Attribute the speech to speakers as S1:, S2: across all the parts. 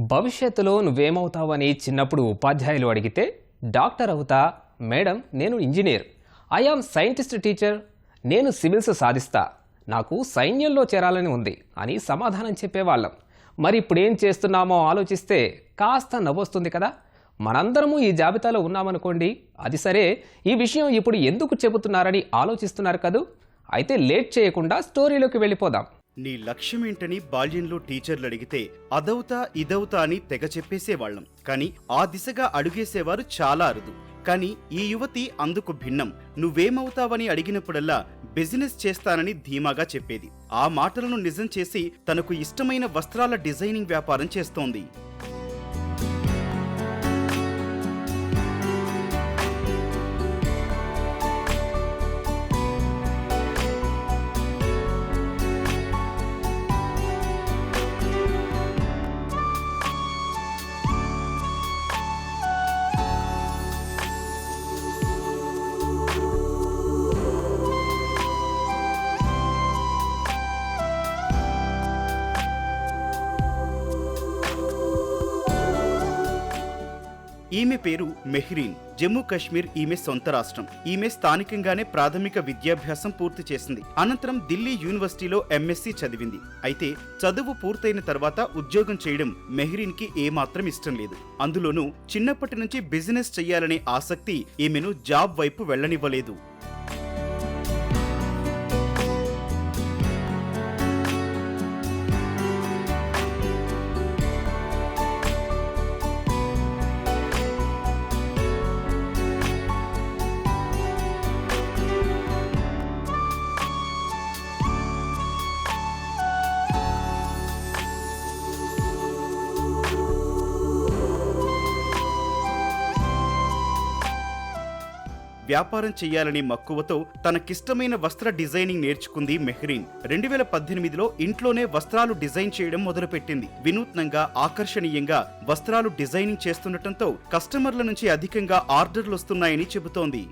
S1: భవిష్యత్తులో నువ్వేమవుతావని చిన్నప్పుడు ఉపాధ్యాయులు అడిగితే డాక్టర్ అవుతా మేడం నేను engineer. I am scientist teacher నేను సివిల్స్ సాధిస్తా. నాకు సైన్యంలో చేరాలని ఉంది అని సమాధానం చెప్పేవాళ్ళం. మరి ఇప్పుడు ఏం చేస్తున్నామో ఆలోచిస్తే కాస్త నవ్వొస్తుంది కదా. మనందరము ఈ జాబితాలో ఉన్నామనుకోండి అది సరే ఈ విషయం ఇప్పుడు ఎందుకు చెబుతున్నారని ఆలోచిస్తున్నారు కదూ? అయితే లేట్ చేయకుండా స్టోరీలోకి వెళ్ళిపోదాం.
S2: నీ లక్ష్యమేంటని బాల్యంలో టీచర్లు అడిగితే అదవుతా ఇదవుతా అని తెగ చెప్పేసేవాళ్ళం. కానీ ఆ దిశగా అడుగేసేవారు చాలా అరుదు. కానీ ఈ యువతి అందుకు భిన్నం. నువ్వేమవుతావని అడిగినప్పుడల్లా బిజినెస్ చేస్తానని ధీమాగా చెప్పేది. ఆ మాటలను నిజం చేసి తనకు ఇష్టమైన వస్త్రాల డిజైనింగ్ వ్యాపారం చేస్తోంది. ఈమె పేరు మెహ్రీన్. జమ్మూ కాశ్మీర్ ఈమె సొంత రాష్ట్రం. ఈమె స్థానికంగానే ప్రాథమిక విద్యాభ్యాసం పూర్తి చేసింది. అనంతరం ఢిల్లీ యూనివర్సిటీలో ఎంఎస్సీ చదివింది. అయితే చదువు పూర్తయిన తర్వాత ఉద్యోగం చేయడం మెహ్రీన్కి ఏమాత్రం ఇష్టం లేదు. అందులోనూ చిన్నప్పటి నుంచి బిజినెస్ చేయాలనే ఆసక్తి ఈమెను జాబ్ వైపు వెళ్ళనివ్వలేదు వ్యాపారం చేయాలనే మక్కువతో తనకిష్టమైన వస్త్ర డిజైనింగ్ నేర్చుకుంది మెహ్రీన్. రెండు వేల పద్దెనిమిదిలో ఇంట్లోనే వస్త్రాలు డిజైన్ చేయడం మొదలుపెట్టింది. వినూత్నంగా ఆకర్షణీయంగా వస్త్రాలు డిజైనింగ్ చేస్తుండటంతో కస్టమర్ల నుంచి అధికంగా ఆర్డర్లు వస్తున్నాయని చెబుతోంది.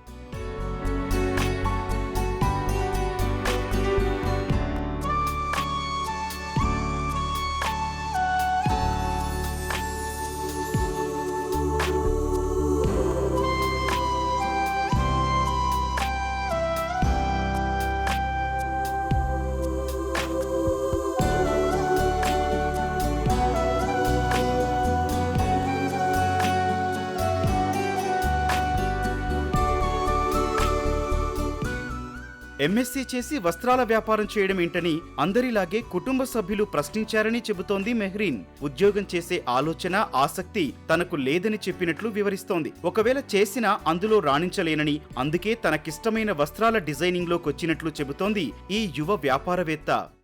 S2: ఎంఎస్సీ చేసి వస్త్రాల వ్యాపారం చేయడం ఏంటని అందరిలాగే కుటుంబ సభ్యులు ప్రశ్నించారని చెబుతోంది మెహ్రీన్. ఉద్యోగం చేసే ఆలోచన ఆసక్తి తనకు లేదని చెప్పినట్లు వివరిస్తోంది. ఒకవేళ చేసినా అందులో రాణించలేనని అందుకే తనకిష్టమైన వస్త్రాల డిజైనింగ్ వచ్చినట్లు చెబుతోంది ఈ యువ వ్యాపారవేత్త.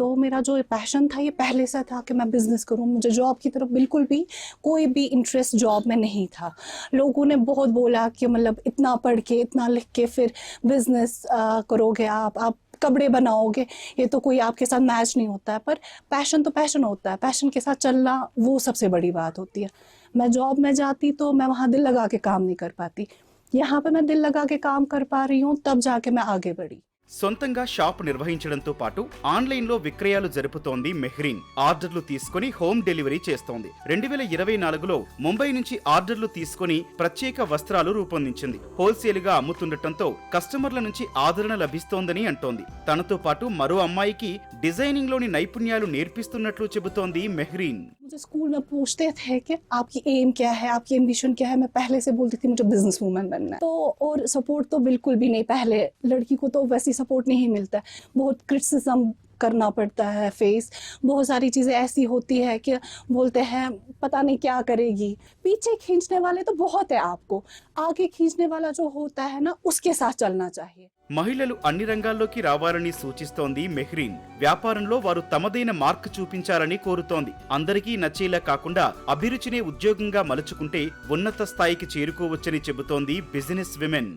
S3: तो मेरा जो पैशन था, ये पहले से था कि मैं बिज़नेस करूँ। मुझे जॉब की तरफ़ बिल्कुल भी कोई भी इंटरेस्ट जॉब में नहीं था। लोगों ने बहुत बोला कि मतलब इतना पढ़ के, इतना लिख के फिर बिज़नेस करोगे आप आप कपड़े बनाओगे। ये तो कोई आपके साथ मैच नहीं होता है, पर पैशन तो पैशन होता है। पैशन के साथ चलना वो सबसे बड़ी बात होती है। मैं जॉब में जाती तो मैं वहाँ दिल लगा के काम नहीं कर पाती। यहाँ पे मैं दिल लगा के काम कर पा रही हूँ, तब जाके मैं आगे बढ़ी।
S2: సొంతంగా షాప్ నిర్వహించడంతో పాటు ఆన్లైన్లో విక్రయాలు జరుపుతోంది మెహ్రీన్. ఆర్డర్లు తీసుకుని హోమ్ డెలివరీ చేస్తోంది. రెండు వేల ఇరవై నాలుగులో ముంబై నుంచి ఆర్డర్లు తీసుకుని ప్రత్యేక వస్త్రాలు రూపొందించింది. హోల్సేల్గా అమ్ముతుండటంతో కస్టమర్ల నుంచి ఆదరణ లభిస్తోందని అంటోంది. తనతో పాటు మరో అమ్మాయికి డిజైనింగ్లోని నైపుణ్యాలు నేర్పిస్తున్నట్లు చెబుతోంది మెహ్రీన్.
S3: मुझे स्कूल में पूछते थे कि आपकी एम क्या है, आपकी एम्बिशन क्या है? मैं पहले से बोलती थी, मुझे बिज़नेस वूमन बनना है। तो और सपोर्ट तो बिल्कुल भी नहीं, पहले लड़की को तो वैसी सपोर्ट नहीं मिलता बहुत क्रिटिसिज्म करना पड़ता है फेस बहुत सारी चीज़ें ऐसी होती है कि बोलते हैं पता नहीं क्या करेगी पीछे खींचने वाले तो बहुत है आपको आगे खींचने वाला जो होता है ना उसके साथ चलना चाहिए
S2: మహిళలు అన్ని రంగాల్లోకి రావాలని సూచిస్తోంది మెహ్రీన్ వ్యాపారంలో వారు తమదైన మార్క్ చూపించాలని కోరుతోంది అందరికీ నచ్చేలా కాకుండా అభిరుచినే ఉద్యోగంగా మలుచుకుంటే ఉన్నత స్థాయికి చేరుకోవచ్చని చెబుతోంది బిజినెస్ విమెన్